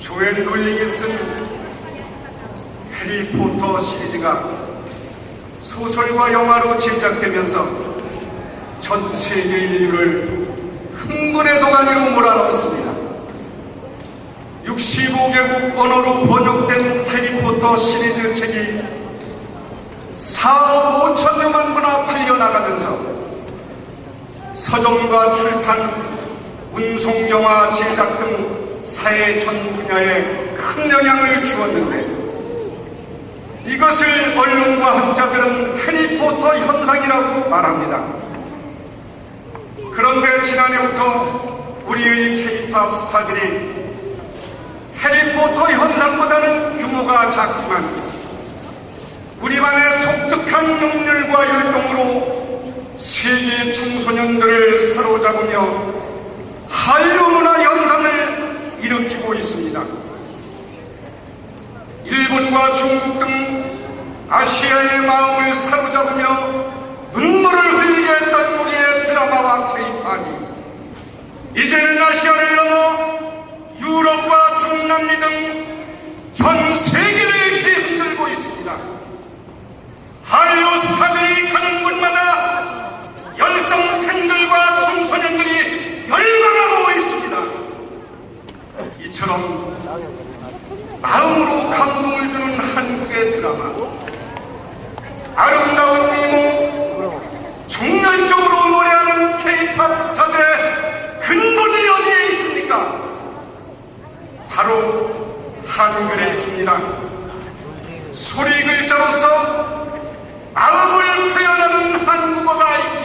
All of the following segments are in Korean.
조엘 노익이 쓴 해리포터 시리즈가 소설과 영화로 제작되면서 전 세계 인류를 흥분의 동안으로 몰아넣었습니다. 65개국 언어로 번역된 해리포터 시리즈 책이 4억 5천여만 부나 팔려나가면서 서점과 출판, 운송영화 제작 등 사회 전 분야에 큰 영향을 주었는데 이것을 언론과 학자들은 해리포터 현상이라고 말합니다. 그런데 지난해부터 우리의 케이팝 스타들이 해리포터 현상보다는 규모가 작지만 우리만의 독특한 능률과 율동으로 세계 청소년들을 사로잡으며 한류 일으키고 있습니다. 일본과 중국 등 아시아의 마음을 사로잡으며 눈물을 흘리게 했던 우리의 드라마와 케이팝이 이제는 아시아를 넘어 유럽과 중남미 등 전 세계를 이렇게 흔들고 있습니다. 한류 스타들이 가는 곳마다 열성 팬들과 청소년들이 열광하고 있습니다. 이 처럼 마음으로 감동을 주는 한국의 드라마 아름다운 미모 정열적으로 노래하는 케이팝 스타들의 근본이 어디에 있습니까? 바로 한글에 있습니다. 소리 글자로서 마음을 표현하는 한국어가 아름다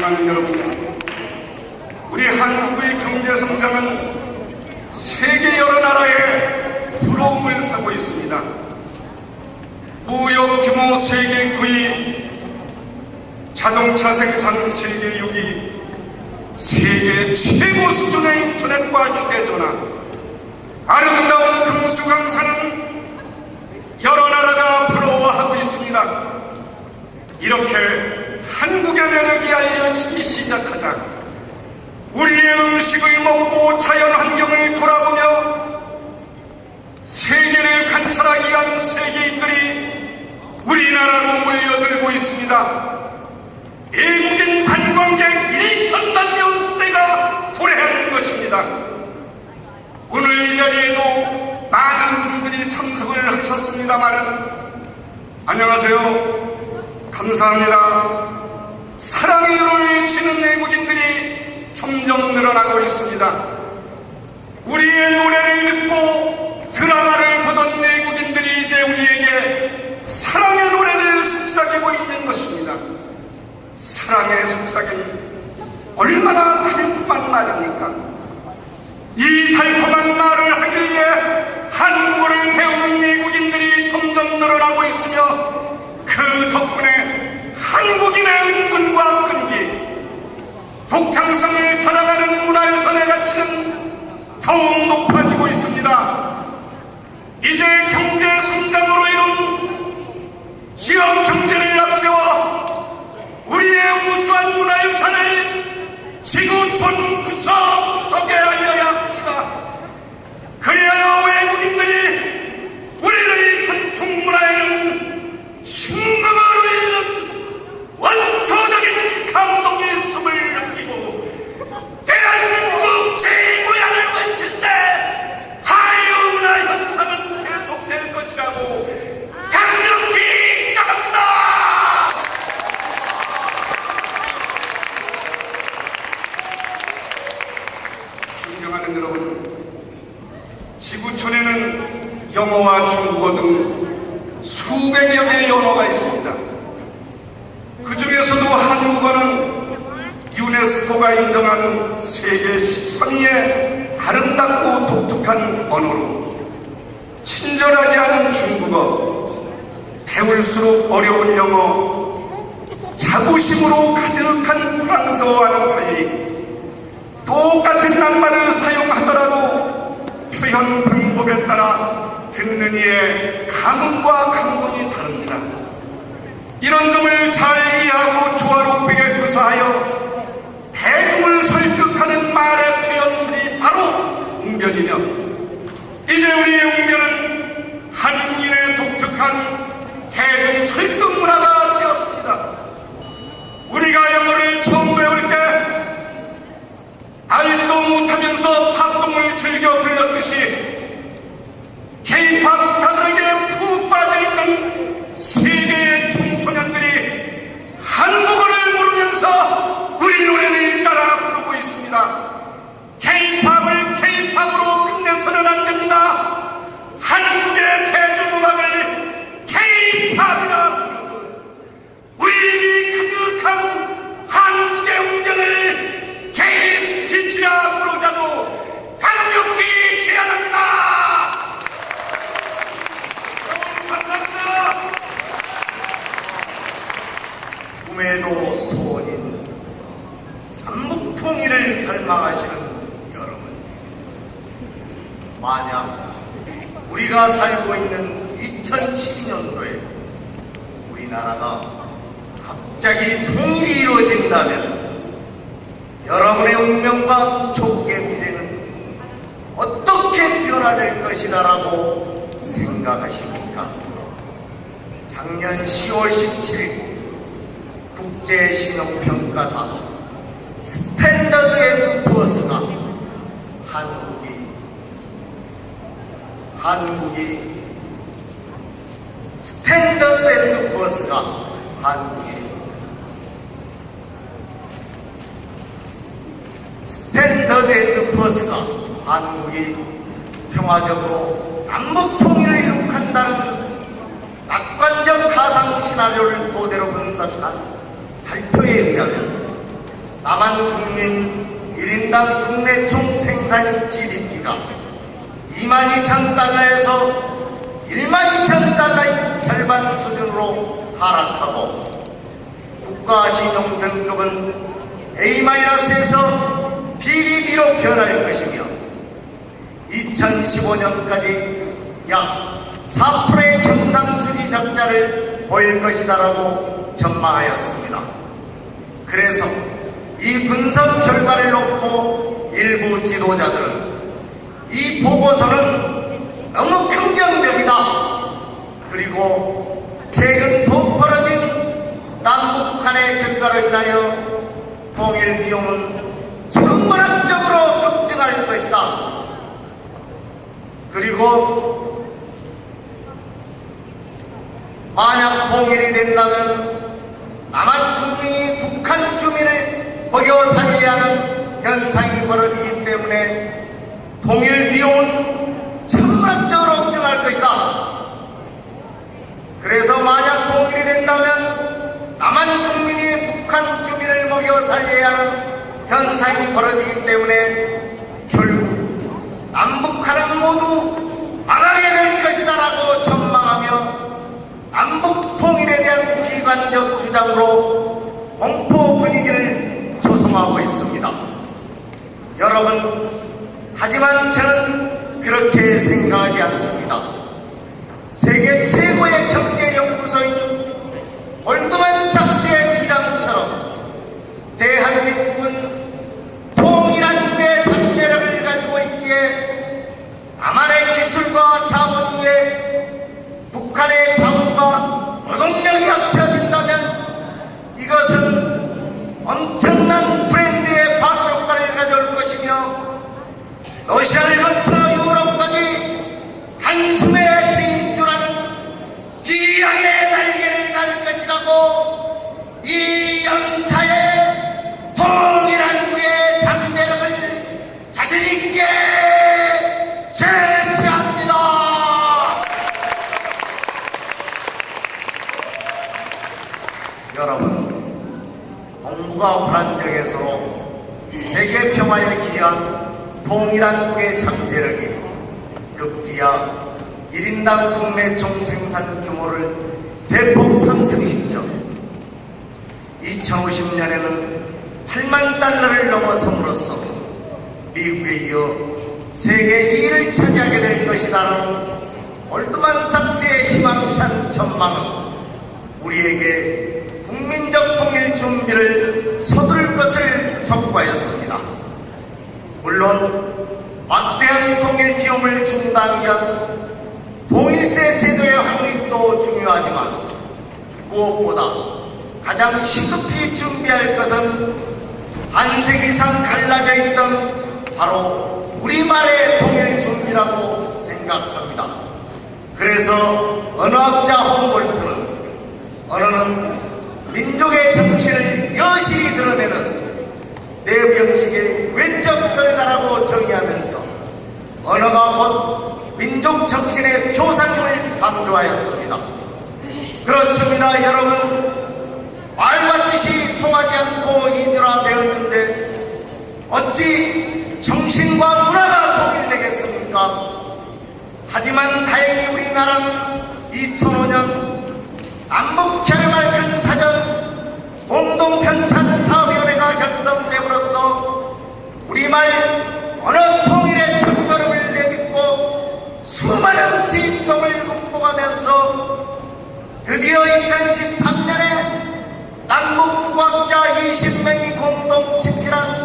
존경하는 여러분, 우리 한국의 경제 성장은 세계 여러 나라에 부러움을 사고 있습니다. 무역 규모 세계 9위, 자동차 생산 세계 6위, 세계 최고 수준의 인터넷과 휴대전화, 아름다운 금수강산은 여러 나라가 부러워하고 있습니다. 이렇게 한국의 매력이 알려지기 시작하자 우리의 음식을 먹고 자연 환경을 돌아보며 세계를 관찰하기 위한 세계인들이 우리나라로 몰려들고 있습니다. 외국인 관광객 1천만 명 시대가 도래하는 것입니다. 오늘 이 자리에도 많은 분들이 참석을 하셨습니다만 안녕하세요. 감사합니다. 사랑의 눈을 외치는 외국인들이 점점 늘어나고 있습니다. 우리의 노래를 듣고 드라마를 보던 외국인들이 이제 우리에게 사랑의 노래를 속삭이고 있는 것입니다. 사랑의 속삭임 얼마나 달콤한 말입니까? 이 달콤한 말을 하기 위해 한국어를 배우는 외국인들이 점점 늘어나고 있으며 그 덕분에 한국인의 독창성을 자랑하는 문화유산의 가치는 더욱 높아지고 있습니다. 이제 경제 성장으로 이룬 지역 경제를 앞세워 우리의 우수한 문화유산을 지구 촌 구석구석에 알려야 합니다. 그래야 외국인들이 우리의 전통 문화에는 신금을 울리는 원초적인 감동의 숨을 느끼고 대한민국 최고야를 외칠 때 한류 문화 현상은 계속될 것이라고 강력히 주장합니다. 존경하는 여러분, 지구촌에는 영어와 중국어 등 수백여 개의 언어가 있습니다. 그 중에서도 한국어는 유네스코가 인정한 세계 13위의 아름답고 독특한 언어로 친절하지 않은 중국어, 배울수록 어려운 영어, 자부심으로 가득한 프랑스어와는 달리 똑같은 낱말을 사용하더라도 표현 방법에 따라 듣는 이의 감흥과 감동이 다릅니다. 이런 점을 잘 이해하고 조화롭게 구사하여 대중을 설득하는 말의 표현술이 바로 웅변이며 이제 우리의 웅변은 한국인의 독특한 대중 설득 문화가 되었습니다. 우리가 영어를 처음 배울 때 알지도 못하면서 팝송을 즐겨 불렀듯이 K-팝 스타들에게 푹 빠져있는 세계의 청소년들이 한국어를 모르면서 우리 노래를 따라 부르고 있습니다. K-팝을 K-팝으로 끝내서는 안 됩니다. 한국의 대중음악을 K-팝이라 부르고 우리 가득한 한국의 운명을 K-스피치라 부르자고 강력히 제안합니다. 감사합니다. 꿈에도 소원인 전북 통일을 갈망하시는 여러분 만약 우리가 살고 있는 2012년도에 우리나라가 갑자기 통일이 이루어진다면 여러분의 운명과 족의 미래는 어떻게 변화될 것이다라고 생각하십니까? 작년 10월 17일 국제신용평가사 스탠더드 앤드 푸어스가 한국이 한국이 앤드 푸어스가 한국이 스탠더드 푸어스가 한국이 평화적으로 남북 통일을 이룩한다는 낙관적 가상 시나리오를 토대로 분석한 발표에 의하면 남한 국민 1인당 국내 총 생산 GDP가 22,000달러에서 12,000달러의 절반 수준으로 하락하고 국가신용 등급은 A-에서 BBB로 변할 것이며 2015년까지 약 4%의 경상수지 적자를 보일 것이다라고 전망하였습니다. 그래서 이 분석 결과를 놓고 일부 지도자들은 이 보고서는 너무 긍정적이다. 그리고 최근 더 벌어진 남북한의 결과로 인하여 통일 비용은 천문학적으로 급증할 것이다. 그리고 만약 통일이 된다면 남한 국민이 북한 주민을 먹여 살려야 하는 현상이 벌어지기 때문에 통일 비용은 천문학적으로 급증할 것이다. 그래서 만약 통일이 된다면 남한 국민이 북한 주민을 먹여 살려야 하는 현상이 벌어지기 때문에 결국 남북한은 모두 망하게 될 것이다라고 전망하며 남북 통일에 대한 비관적 주장으로 공포 분위기를 조성하고 있습니다. 여러분, 하지만 저는 그렇게 생각하지 않습니다. 세계 최고의 경제 연구소인 골드만삭스 이 급기야 1인당 국내 총생산 규모를 대폭 상승시켜 2050년에는 8만 달러를 넘어섬으로써 미국에 이어 세계 2위를 차지하게 될 것이라는 골드만삭스의 희망찬 전망은 우리에게 국민적 통일 준비를 서두를 것을 촉구하였습니다. 물론 막대한 통일 비용을 준다는 위한 동일세 제도의 확립도 중요하지만 무엇보다 가장 시급히 준비할 것은 반세기 이상 갈라져 있던 바로 우리말의 통일 준비라고 생각합니다. 그래서 언어학자 홈볼트는 언어는 민족의 정신을 여실히 드러내는 내병식의 외적 결과라고 정의하면서 언어가 곧 민족 정신의 표상임을 강조하였습니다. 그렇습니다, 여러분. 말과 뜻이 통하지 않고 이절화되었는데 어찌 정신과 문화가 통일되겠습니까? 하지만 다행히 우리나라는 2005년 남북 결말 근사전 공동편찬 사업위 결성됨으로써 우리말 언어 통일의 첫걸음을 내딛고 수많은 진동을 극복하면서 드디어 2013년에 남북 과학자 20명이 공동 집필한